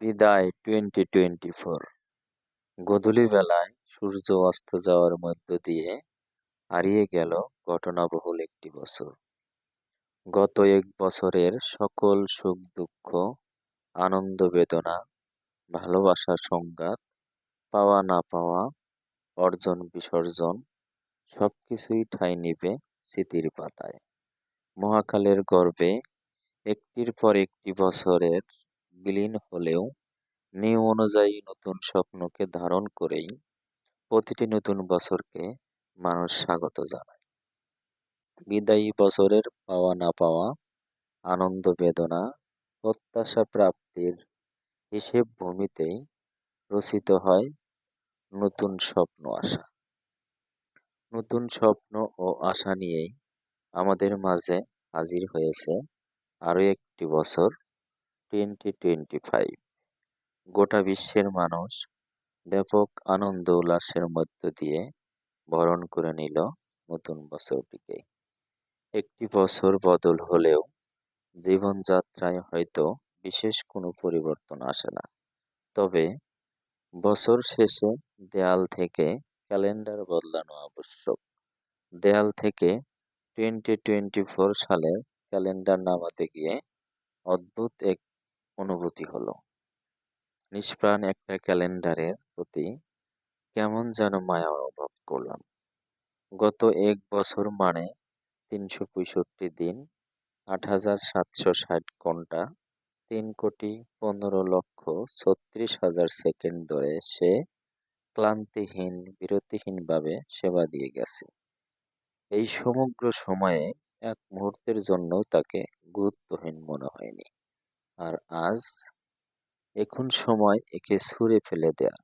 বিদায় twenty twenty four. গধূলি বেলায় সূর্য অস্ত যাওয়ার মধ্য দিয়ে হারিয়ে গেল ঘটনাবহুল একটি বছর। গত এক বছরের সকল সুখ দুঃখ, আনন্দ বেদনা ভালোবাসার সংঘাত, পাওয়া না পাওয়া, অর্জন বিসর্জন সব কিছুই ঠাঁই নিবে স্মৃতির পাতায়। মহাকালের গর্বে একটির পর একটি বছরের বিলীন হলেও নিয়ম অনুযায়ী নতুন স্বপ্নকে ধারণ করেই প্রতিটি নতুন বছরকে মানুষ স্বাগত জানায়। বিদায়ী বছরের পাওয়া না পাওয়া আনন্দ বেদনা প্রত্যাশা প্রাপ্তির হিসেব ভূমিতেই রচিত হয় নতুন স্বপ্ন আশা। নতুন স্বপ্ন ও আশা নিয়েই আমাদের মাঝে হাজির হয়েছে আরও একটি বছর টোয়েন্টি টোয়েন্টি ফাইভ গোটা বিশ্বের মানুষ ব্যাপক আনন্দ উল্লাসের মধ্য দিয়ে বরণ করে নিল নতুন বছরটিকে। একটি বছর বদল হলেও জীবনযাত্রায় হয়তো বিশেষ কোনো পরিবর্তন আসে না। তবে বছর শেষে দেয়াল থেকে ক্যালেন্ডার বদলানো আবশ্যক। দেয়াল থেকে টোয়েন্টি টোয়েন্টি ফোর সালের ক্যালেন্ডার নামাতে গিয়ে অদ্ভুত এক অনুভূতি হলো। নিষ্প্রাণ একটা ক্যালেন্ডারের প্রতি কেমন যেন মায়া অনুভব করলাম। গত এক বছর মানে তিনশো পঁয়ষট্টি দিন, আট হাজার সাতশো ষাট ঘণ্টা, তিন কোটি পনেরো লক্ষ ছত্রিশ হাজার সেকেন্ড ধরে সে ক্লান্তিহীন, বিরতিহীনভাবে সেবা দিয়ে গেছে। এই সমগ্র সময়ে এক মুহূর্তের জন্য তাকে গুরুত্বহীন মনে হয়নি। আর আজ এখন সময় একে ছুঁড়ে ফেলে দেয়া।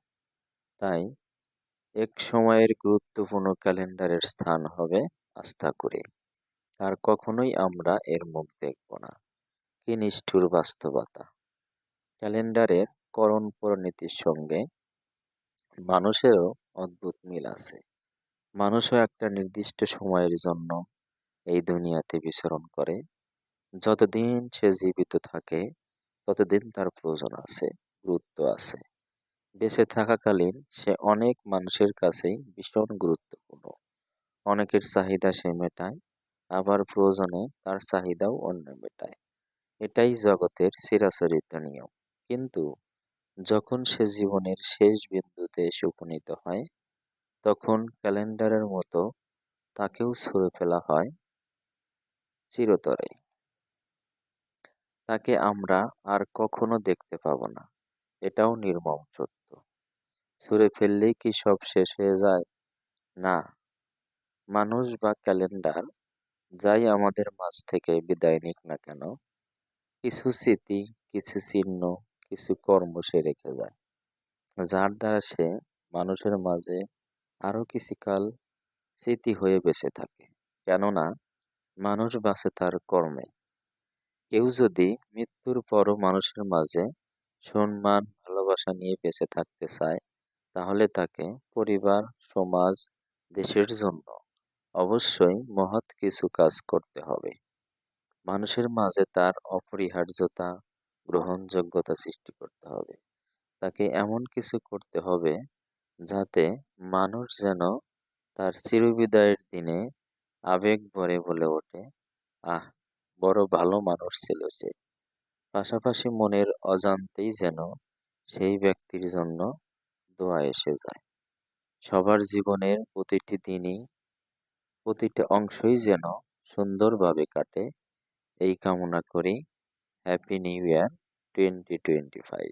তাই এক সময়ের গুরুত্বপূর্ণ ক্যালেন্ডারের স্থান হবে আস্থা করে। আর কখনোই আমরা এর মুখ দেখব না। কি নিষ্ঠুর বাস্তবতা। ক্যালেন্ডারের করণ পরিণতির সঙ্গে মানুষেরও অদ্ভুত মিল আছে। মানুষও একটা নির্দিষ্ট সময়ের জন্য এই দুনিয়াতে বিচরণ করে। যতদিন সে জীবিত থাকে ততদিন তার প্রয়োজন আছে, গুরুত্ব আছে। বেঁচে থাকাকালীন সে অনেক মানুষের কাছেই ভীষণ গুরুত্বপূর্ণ। অনেকের চাহিদা সে মেটায়, আবার প্রয়োজনে তার চাহিদাও অন্য মেটায়। এটাই জগতের চিরাচরিত নিয়ম। কিন্তু যখন সে জীবনের শেষ বিন্দুতে এসে উপনীত হয়, তখন ক্যালেন্ডারের মতো তাকেও ছুঁড়ে ফেলা হয় চিরতরে। তাকে আমরা আর কখনো দেখতে পাব না। এটাও নির্মম সত্য। ছুঁড়ে ফেললেই কি সব শেষ হয়ে যায়? না। মানুষ বা ক্যালেন্ডার, যাই আমাদের মাঝ থেকে বিদায় নিক না কেন, কিছু স্মৃতি, কিছু চিহ্ন, কিছু কর্ম সে রেখে যায়। যার দ্বারা সে মানুষের মাঝে আরও কিছুকাল স্মৃতি হয়ে বেঁচে থাকে। কেননা, মানুষ বাঁচে তার কর্মে। কেউ যদি মৃত্যুর পরও মানুষের মাঝে সম্মান, ভালোবাসা নিয়ে বেঁচে থাকতে চায়, তাহলে তাকে পরিবার, সমাজ, দেশের জন্য অবশ্যই মহৎ কিছু কাজ করতে হবে। মানুষের মাঝে তার অপরিহার্যতা, গ্রহণযোগ্যতা সৃষ্টি করতে হবে। তাকে এমন কিছু করতে হবে যাতে মানুষ যেন তার চিরবিদায়ের দিনে আবেগ ভরে বলে ওঠে, আহ বড় ভালো মানুষ ছিল সে। পাশাপাশি মনের অজান্তেই যেন সেই ব্যক্তির জন্য দোয়া এসে যায়। সবার জীবনের প্রতিটি দিনই, প্রতিটি অংশই যেন সুন্দরভাবে কাটে, এই কামনা করি। Happy new year twenty twenty five